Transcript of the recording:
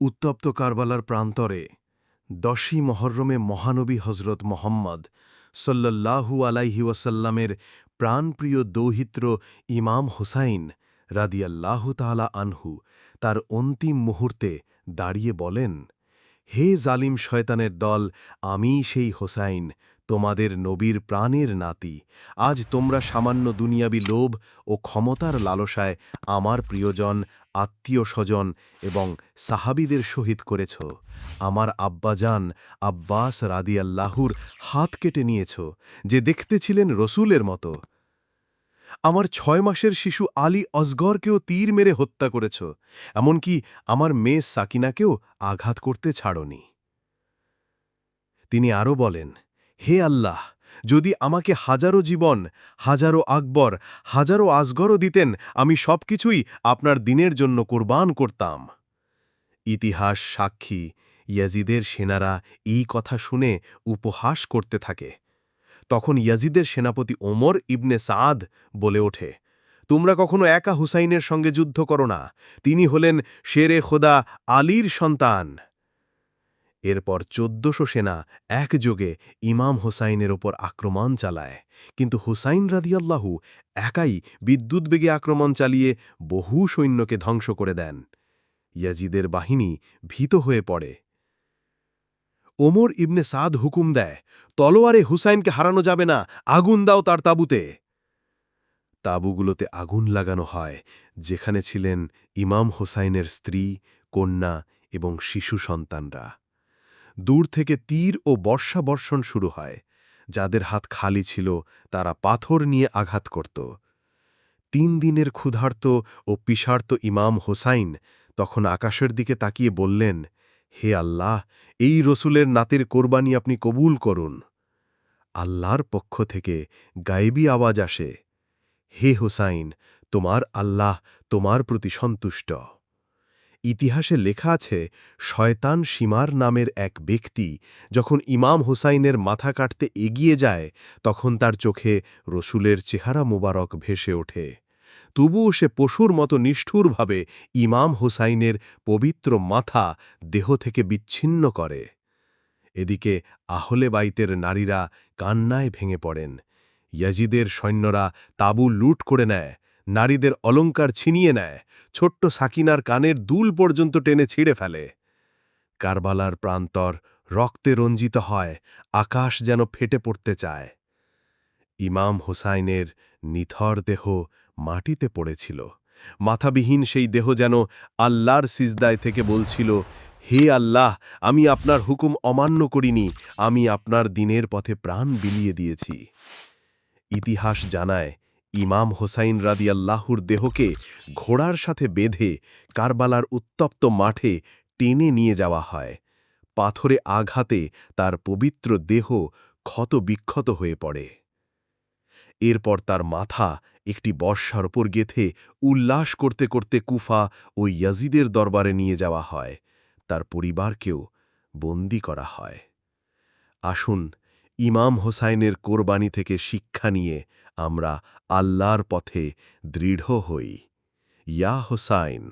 উত্তপ্ত কারবালার প্রান্তরে দশই মহরমে মহানবী হজরত মোহাম্মদ সল্লাল্লাহু আলাইহি ওয়াসাল্লামের প্রাণপ্রিয় দৌহিত্র ইমাম হুসাইন রাদিয়াল্লাহু তাআলা আনহু তার অন্তিম মুহূর্তে দাঁড়িয়ে বলেন, হে জালিম শয়তানের দল, আমি সেই হোসাইন তোমাদের নবীর প্রাণের নাতি। আজ তোমরা সামান্য দুনিয়াবি লোভ ও ক্ষমতার লালসায় আমার প্রিয়জন আত্মীয় স্বজন এবং সাহাবিদের শহীদ করেছ। আমার আব্বাজান আব্বাস রাদিয়াল্লাহুর হাত কেটে নিয়েছ, যে দেখতে ছিলেন রসুলের মতো। আমার ছয় মাসের শিশু আলী অজগরকেও তীর মেরে হত্যা করেছ, এমনকি আমার মেয়ে সাকিনাকেও আঘাত করতে ছাড়নি। তিনি আরও বলেন হে আল্লাহ, যদি আমাকে হাজারো জীবন, হাজারো আকবর, হাজারো আজগরও দিতেন, আমি সব কিছুই আপনার দিনের জন্য কোরবান করতাম। ইতিহাস সাক্ষী, ইয়াজিদের সেনারা এই কথা শুনে উপহাস করতে থাকে। তখন ইয়াজিদের সেনাপতি ওমর ইবনে সাদ বলে ওঠে, তোমরা কখনো একা হুসাইনের সঙ্গে যুদ্ধ করো না। তিনি হলেন শেরে খোদা আলীর সন্তান। এরপর চোদ্দশো সেনা একযোগে ইমাম হোসাইনের ওপর আক্রমণ চালায়। কিন্তু হুসাইন রাদিয়াল্লাহু একাই বিদ্যুৎ বেগে আক্রমণ চালিয়ে বহু সৈন্যকে ধ্বংস করে দেন। ইয়াজিদের বাহিনী ভীত হয়ে পড়ে। ওমর ইবনে সাদ হুকুম দেয়, তলোয়ারে হুসাইনকে হারানো যাবে না, আগুন দাও তার তাঁবুতে। তাঁবুগুলোতে আগুন লাগানো হয়, যেখানে ছিলেন ইমাম হোসাইনের স্ত্রী, কন্যা এবং শিশু সন্তানরা। দূর থেকে তীর ও বর্ষা বর্ষণ শুরু হয়। যাদের হাত খালি ছিল, তারা পাথর নিয়ে আঘাত করত। তিন দিনের ক্ষুধার্ত ও পিসার্ত ইমাম হোসাইন তখন আকাশের দিকে তাকিয়ে বললেন, হে আল্লাহ, এই রসুলের নাতের কোরবানি আপনি কবুল করুন। আল্লাহর পক্ষ থেকে গায়েবী আওয়াজ আসে, হে হোসাইন, তোমার আল্লাহ তোমার প্রতি সন্তুষ্ট। ইতিহাসে লেখা আছে, শয়তান সীমার নামের এক ব্যক্তি যখন ইমাম হুসাইনের মাথা কাটতে এগিয়ে যায়, তখন তার চোখে রসুলের চেহারা মোবারক ভেসে ওঠে। তবুও সে পশুর মতো নিষ্ঠুরভাবে ইমাম হুসাইনের পবিত্র মাথা দেহ থেকে বিচ্ছিন্ন করে। এদিকে আহলে বাইতের নারীরা কান্নায় ভেঙে পড়েন। ইয়াজিদের সৈন্যরা তাবু লুট করে নেয়। নারীদের অলঙ্কার ছিনিয়ে নেয়, ছোট্ট সাকিনার কানের দুল পর্যন্ত টেনে ছিঁড়ে ফেলে। কারবালার প্রান্তর রক্তে রঞ্জিত হয়, আকাশ যেন ফেটে পড়তে চায়। ইমাম হোসাইনের নিথর দেহ মাটিতে পড়েছিল। মাথাবিহীন সেই দেহ যেন আল্লাহর সিজদায় থেকে বলছিল, হে আল্লাহ, আমি আপনার হুকুম অমান্য করিনি, আমি আপনার দিনের পথে প্রাণ বিলিয়ে দিয়েছি। ইতিহাস জানায় ইমাম হোসাইন রাদিয়াল্লাহুর দেহকে ঘোড়ার সাথে বেঁধে কারবালার উত্তপ্ত মাঠে টেনে নিয়ে যাওয়া হয়। পাথরে আঘাতে তার পবিত্র দেহ ক্ষত বিক্ষত হয়ে পড়ে। এরপর তার মাথা একটি বর্ষার ওপর গেথে উল্লাস করতে করতে কুফা ও ইয়াজিদের দরবারে নিয়ে যাওয়া হয়। তার পরিবারকেও বন্দি করা হয়। আসুন ইমাম হোসাইনের কোরবানি থেকে শিক্ষা নিয়ে আমরা আল্লাহর পথে দৃঢ় হই। ইয়া হোসাইন।